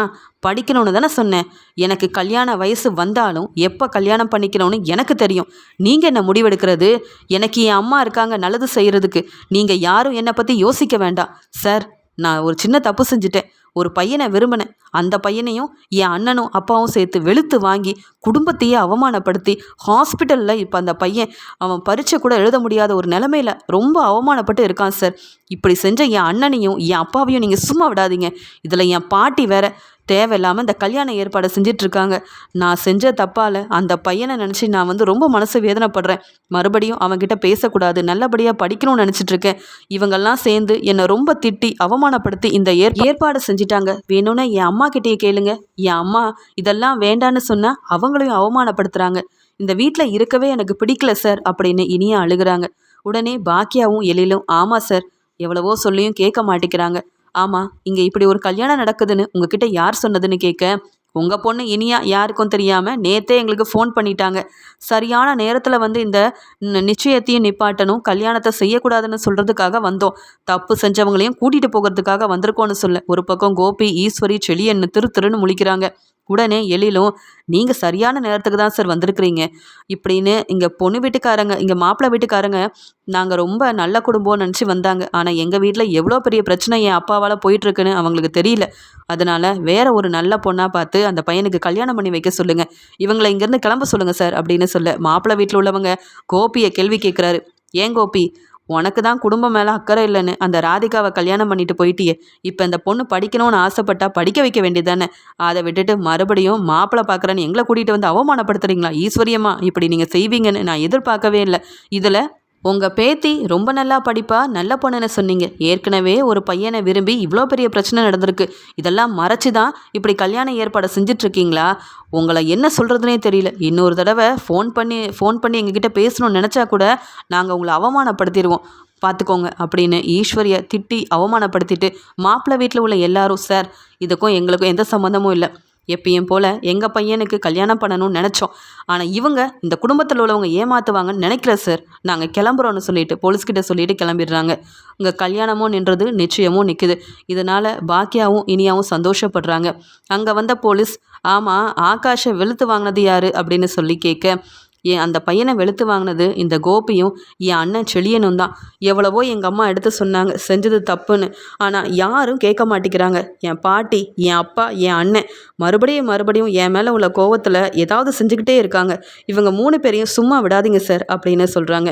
படிக்கணும்னு தானே சொன்னேன். எனக்கு கல்யாண வயசு வந்தாலும் எப்போ கல்யாணம் பண்ணிக்கணும்னு எனக்கு தெரியும். நீங்கள் என்ன முடிவெடுக்கிறது? எனக்கு என் அம்மா இருக்காங்க நல்லது செய்கிறதுக்கு நீங்கள் யாரும் என்னை பற்றி யோசிக்க வேண்டாம். சார் நான் ஒரு சின்ன தப்பு செஞ்சுட்டேன். ஒரு பையனை விரும்பினேன். அந்த பையனையும் என் அண்ணனும் அப்பாவும் சேர்த்து வெளுத்து வாங்கி குடும்பத்தையே அவமானப்படுத்தி ஹாஸ்பிட்டலில் இப்போ அந்த பையன் அவன் பரீட்சை கூட எழுத முடியாத ஒரு நிலமையில ரொம்ப அவமானப்பட்டு இருக்கான் சார். இப்படி செஞ்ச என் அண்ணனையும் என் அப்பாவையும் நீங்கள் சும்மா விடாதீங்க. இதில் என் பாட்டி வேற தேவையில்லாமல் இந்த கல்யாண ஏற்பாடை செஞ்சிட்ருக்காங்க. நான் செஞ்ச தப்பால் அந்த பையனை நினச்சி நான் வந்து ரொம்ப மனசு வேதனைப்படுறேன். மறுபடியும் அவன்கிட்ட பேசக்கூடாது நல்லபடியாக படிக்கணும்னு நினச்சிட்ருக்கேன். இவங்கெல்லாம் சேர்ந்து என்னை ரொம்ப திட்டி அவமானப்படுத்தி இந்த ஏற் ஏற்பாடு செஞ்சிட்டாங்க. வேணும்னா என் அம்மா கிட்டேயே கேளுங்க. என் அம்மா இதெல்லாம் வேண்டான்னு சொன்னால் அவங்களையும் அவமானப்படுத்துகிறாங்க இந்த வீட்டில் இருக்கவே எனக்கு பிடிக்கல சார் அப்படின்னு இனியா அழுகிறாங்க. உடனே பாக்கியாவும் எழிலும் ஆமாம் சார். எவ்வளவோ சொல்லியும் கேட்க மாட்டேங்கிறாங்க. ஆமாம் இங்கே இப்படி ஒரு கல்யாணம் நடக்குதுன்னு உங்ககிட்ட யார் சொன்னதுன்னு கேட்க உங்கள் பொண்ணு இனியா யாருக்கும் தெரியாமல் நேற்றே எங்களுக்கு ஃபோன் பண்ணிட்டாங்க. சரியான நேரத்தில் வந்து இந்த நிச்சயத்தையும் நிப்பாட்டணும் கல்யாணத்தை செய்யக்கூடாதுன்னு சொல்கிறதுக்காக வந்தோம். தப்பு செஞ்சவங்களையும் கூட்டிகிட்டு போகிறதுக்காக வந்திருக்கோன்னு சொல்ல ஒரு பக்கம் கோபி ஈஸ்வரி செளியன்னு திரு திருன்னு முழிக்கிறாங்க. உடனே எழிலும் நீங்கள் சரியான நேரத்துக்கு தான் சார் வந்திருக்கிறீங்க. இப்படின்னு இங்கே பொண்ணு வீட்டுக்காரங்க இங்கே மாப்பிள்ளை வீட்டுக்காரங்க நாங்கள் ரொம்ப நல்ல குடும்பம் நினச்சி வந்தாங்க. ஆனால் எங்கள் வீட்டில் எவ்வளோ பெரிய பிரச்சனை என் அப்பாவால் போயிட்டுருக்குன்னு அவங்களுக்கு தெரியல. அதனால் வேற ஒரு நல்ல பொண்ணாக பார்த்து அந்த பையனுக்கு கல்யாணம் பண்ணி வைக்க சொல்லுங்கள் இவங்களை இங்கேருந்து கிளம்ப சொல்லுங்கள் சார் அப்படின்னு சொல்ல மாப்பிள்ளை வீட்டில் உள்ளவங்க கோபியை கேள்வி கேட்குறாரு ஏன் கோபி? உனக்கு தான் குடும்பம் மேலே அக்கறை இல்லைன்னு அந்த ராதிகாவை கல்யாணம் பண்ணிட்டு போயிட்டியே. இப்போ இந்த பொண்ணு படிக்கணும்னு ஆசைப்பட்டா படிக்க வைக்க வேண்டியதானே அதை விட்டுட்டு மறுபடியும் மாப்பிள்ளை பார்க்குறேன்னு எங்களை கூட்டிகிட்டு வந்து அவமானப்படுத்துறீங்களா? ஈஸ்வரியம்மா இப்படி நீங்கள் செய்வீங்கன்னு நான் எதிர்பார்க்கவே இல்லை. இதில் உங்கள் பேத்தி ரொம்ப நல்லா படிப்பா நல்ல பொண்ணுன்னு சொன்னீங்க. ஏற்கனவே ஒரு பையனை விரும்பி இவ்வளோ பெரிய பிரச்சனை நடந்திருக்கு. இதெல்லாம் மறைச்சி தான் இப்படி கல்யாண ஏற்பாடை செஞ்சிட்ருக்கீங்களா? உங்களை என்ன சொல்கிறதுனே தெரியல. இன்னொரு தடவை ஃபோன் பண்ணி ஃபோன் பண்ணி எங்ககிட்ட பேசணும்னு நினச்சா கூட நாங்கள் உங்களை அவமானப்படுத்திடுவோம் பார்த்துக்கோங்க அப்படின்னு ஈஸ்வரியை திட்டி அவமானப்படுத்திட்டு மாப்பிள்ளை வீட்டில் உள்ள எல்லாரும் சார் இதுக்கும் எங்களுக்கும் எந்த சம்மந்தமும் இல்லை. எப்பயும் போல் எங்கள் பையனுக்கு கல்யாணம் பண்ணணும்னு நினச்சோம். ஆனால் இவங்க இந்த குடும்பத்தில் உள்ளவங்க ஏமாற்றுவாங்கன்னு நினைக்கிறேன் சார் நாங்கள் கிளம்புறோன்னு சொல்லிட்டு போலீஸ்கிட்ட சொல்லிட்டு கிளம்பிடுறாங்க. இங்கே கல்யாணமும் நின்றது நிச்சயமும் நிற்குது இதனால் பாக்கியாவும் இனியாவும் சந்தோஷப்படுறாங்க. அங்கே வந்த போலீஸ் ஆமாம் ஆகாஷை வெளுத்து வாங்கினது யார்? அப்படின்னு சொல்லி கேட்க என் அந்த பையனை வெளுத்து வாங்கினது இந்த கோபியும் என் அண்ணன் செழியனும் தான். எவ்வளவோ எங்கள் அம்மா எடுத்து சொன்னாங்க செஞ்சது தப்புன்னு. ஆனால் யாரும் கேட்க மாட்டேங்கிறாங்க. என் பாட்டி என் அப்பா என் அண்ணன் மறுபடியும் மறுபடியும் என் மேலே உள்ள கோவத்தில் ஏதாவது செஞ்சுக்கிட்டே இருக்காங்க. இவங்க மூணு பேரையும் சும்மா விடாதீங்க சார் அப்படின்னு சொல்கிறாங்க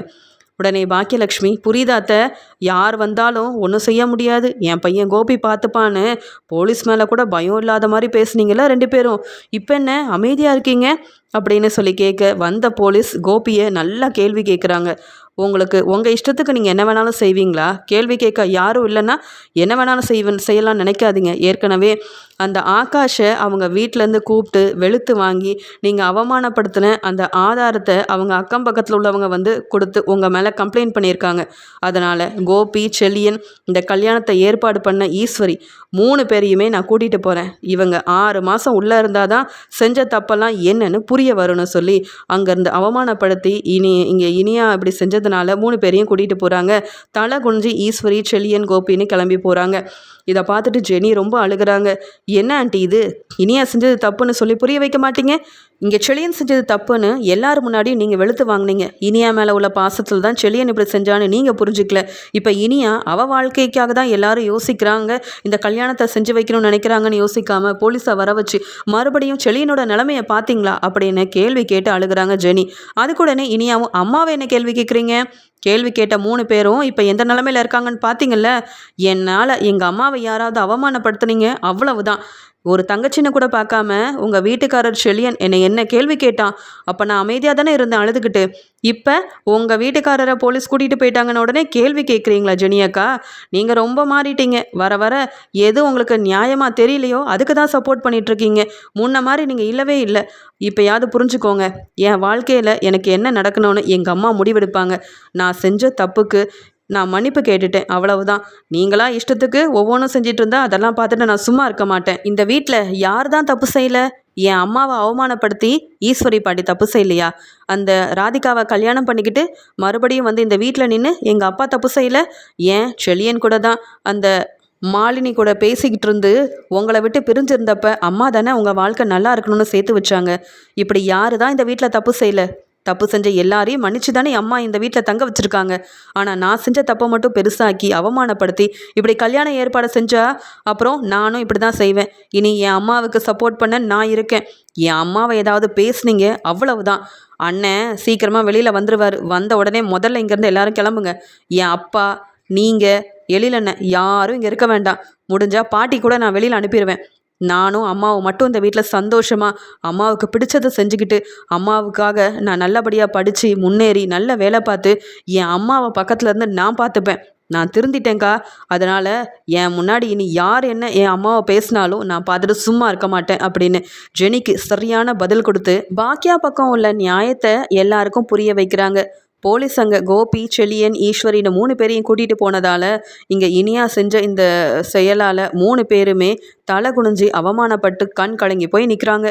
உடனே பாக்கியலக்ஷ்மி புரியுதாத்த யார் வந்தாலும் ஒன்றும் செய்ய முடியாது. என் பையன் கோபி பார்த்துப்பான்னு போலீஸ் மேலே கூட பயம் இல்லாத மாதிரி பேசுனீங்களா ரெண்டு பேரும். இப்போ என்ன அமைதியாக இருக்கீங்க? அப்படின்னு சொல்லி கேட்க வந்த போலீஸ் கோபியை நல்லா கேள்வி கேட்குறாங்க உங்களுக்கு உங்கள் இஷ்டத்துக்கு நீங்கள் என்ன வேணாலும் செய்வீங்களா? கேள்வி கேட்க யாரும் இல்லைன்னா என்ன வேணாலும் செய்வன் செய்யலாம்னு நினைக்காதீங்க. ஏற்கனவே அந்த ஆகாஷை அவங்க வீட்டிலேருந்து கூப்பிட்டு வெளுத்து வாங்கி நீங்கள் அவமானப்படுத்தின அந்த ஆதாரத்தை அவங்க அக்கம் பக்கத்தில் உள்ளவங்க வந்து கொடுத்து உங்கள் மேலே கம்ப்ளைண்ட் பண்ணியிருக்காங்க. அதனால் கோபி செல்லியன் இந்த கல்யாணத்தை ஏற்பாடு பண்ண ஈஸ்வரி மூணு பேரையுமே நான் கூட்டிகிட்டு போகிறேன் இவங்க ஆறு மாதம் உள்ளே இருந்தால் தான் செஞ்ச தப்பெல்லாம் என்னன்னு புரிய வரும்னு சொல்லி அங்கேருந்து அவமானப்படுத்தி இனி இங்கே இனியா இப்படி போகிறதுனால மூணு பேரையும் கூட்டிகிட்டு போகிறாங்க தலை குனிஞ்சு ஈஸ்வரி செல்லியன் கோபின்னு கிளம்பி போகிறாங்க இதை பார்த்துட்டு ஜெனி ரொம்ப அழுகுறாங்க. என்ன ஆண்டி இது? இனியா செஞ்சது தப்புன்னு சொல்லி புரிய வைக்க மாட்டீங்க? இங்கே செளியன் செஞ்சது தப்புன்னு எல்லார் முன்னாடியும் நீங்கள் வெளுத்து வாங்கினீங்க. இனியா மேலே உள்ள பாசத்தில் தான் செளியன் இப்படி செஞ்சான்னு நீங்கள் புரிஞ்சுக்கல. இப்போ இனியா அவள் வாழ்க்கைக்காக தான் எல்லாரும் யோசிக்கிறாங்க. இந்த கல்யாணத்தை செஞ்சு வைக்கணும்னு நினைக்கிறாங்கன்னு யோசிக்காம போலீஸை வர வச்சு மறுபடியும் செளியனோட நிலைமையை பார்த்தீங்களா? அப்படின்னு கேள்வி கேட்டு அழுகுறாங்க ஜெனி. அதுக்கூடனே இனியாவும் அம்மாவை என்ன கேள்வி கேட்குறீங்க கேள்வி கேட்ட மூணு பேரும் இப்போ எந்த நிலமையில இருக்காங்கன்னு பார்த்தீங்கல்ல என்னால் எங்கள் அம்மாவை யாராவது அவமானப்படுத்துனீங்க? அவ்வளவுதான். ஒரு தங்கச்சின்னு கூட பார்க்காம உங்கள் வீட்டுக்காரர் செழியன் என்னை என்ன கேள்வி கேட்டான் அப்போ நான் அமைதியாக தானே இருந்தேன் அழுதுகிட்டு. இப்போ உங்கள் வீட்டுக்காரரை போலீஸ் கூட்டிகிட்டு போயிட்டாங்கன்னு உடனே கேள்வி கேட்குறீங்களா ஜெனியக்கா நீங்கள் ரொம்ப மாறிட்டீங்க. வர வர எது உங்களுக்கு நியாயமாக தெரியலையோ அதுக்கு தான் சப்போர்ட் பண்ணிகிட்ருக்கீங்க முன்ன மாதிரி நீங்கள் இல்லவே இல்லை. இப்போயாவது புரிஞ்சுக்கோங்க. என் வாழ்க்கையில் எனக்கு என்ன நடக்கணும்னு எங்கள் அம்மா முடிவெடுப்பாங்க. நான் செஞ்ச தப்புக்கு நான் மன்னிப்பு கேட்டுட்டேன் அவ்வளவுதான். நீங்களா இஷ்டத்துக்கு ஒவ்வொன்றும் செஞ்சிட்டு இருந்தா அதெல்லாம் பார்த்துட்டு நான் சும்மா இருக்க மாட்டேன். இந்த வீட்டில் யார் தான் தப்பு செய்யல? என் அம்மாவை அவமானப்படுத்தி ஈஸ்வரி பாட்டி தப்பு செய்யலையா? அந்த ராதிகாவை கல்யாணம் பண்ணிக்கிட்டு மறுபடியும் வந்து இந்த வீட்டில் நின்று எங்கள் அப்பா தப்பு செய்யல? ஏன்? செழியன் கூட தான் அந்த மாலினி கூட பேசிக்கிட்டு இருந்து உங்களை விட்டு பிரிஞ்சிருந்தப்ப அம்மா தானே உங்கள் வாழ்க்கை நல்லா இருக்கணும்னு சேர்த்து வச்சாங்க. இப்படி யாரு தான் இந்த வீட்டில் தப்பு செய்யலை? தப்பு செஞ்ச எல்லாரையும் மன்னிச்சு தானே அம்மா இந்த வீட்டில் தங்க வச்சுருக்காங்க. ஆனால் நான் செஞ்ச தப்பை மட்டும் பெருசாக்கி அவமானப்படுத்தி இப்படி கல்யாண ஏற்பாடு செஞ்சா அப்புறம் நானும் இப்படி தான் செய்வேன். இனி என் அம்மாவுக்கு சப்போர்ட் பண்ண நான் இருக்கேன். என் அம்மாவை ஏதாவது பேசுனீங்க அவ்வளவுதான். அண்ணன் சீக்கிரமாக வெளியில் வந்துடுவார் வந்த உடனே முதல்ல இங்கேருந்து எல்லாரும் கிளம்புங்க. என் அப்பா நீங்கள் எழிலண்ணன் யாரும் இங்கே இருக்க வேண்டாம். முடிஞ்சால் பாட்டி கூட நான் வெளியில் அனுப்பிடுவேன் நானும் அம்மாவும் மட்டும் இந்த வீட்டில் சந்தோஷமாக அம்மாவுக்கு பிடிச்சதை செஞ்சுக்கிட்டு அம்மாவுக்காக நான் நல்லபடியாக படித்து முன்னேறி நல்ல வேலை பார்த்து என் அம்மாவை பக்கத்தில் இருந்து நான் பார்த்துப்பேன். நான் திருந்திட்டேங்க்கா அதனால் என் முன்னாடி இனி யார் என்ன என் அம்மாவை பேசினாலும் நான் பார்த்துட்டு சும்மா இருக்க மாட்டேன் அப்படின்னு ஜெனிக்கு சரியான பதில் கொடுத்து பாக்கியா பக்கம் உள்ள நியாயத்தை எல்லாருக்கும் புரிய வைக்கிறாங்க. போலீஸ் அங்கே கோபி செழியன் ஈஸ்வரின்னு மூணு பேரையும் கூட்டிகிட்டு போனதால் இங்கே இனியா செஞ்ச இந்த செயலால் மூணு பேருமே தலை குனிஞ்சு அவமானப்பட்டு கண் கலங்கி போய் நிற்கிறாங்க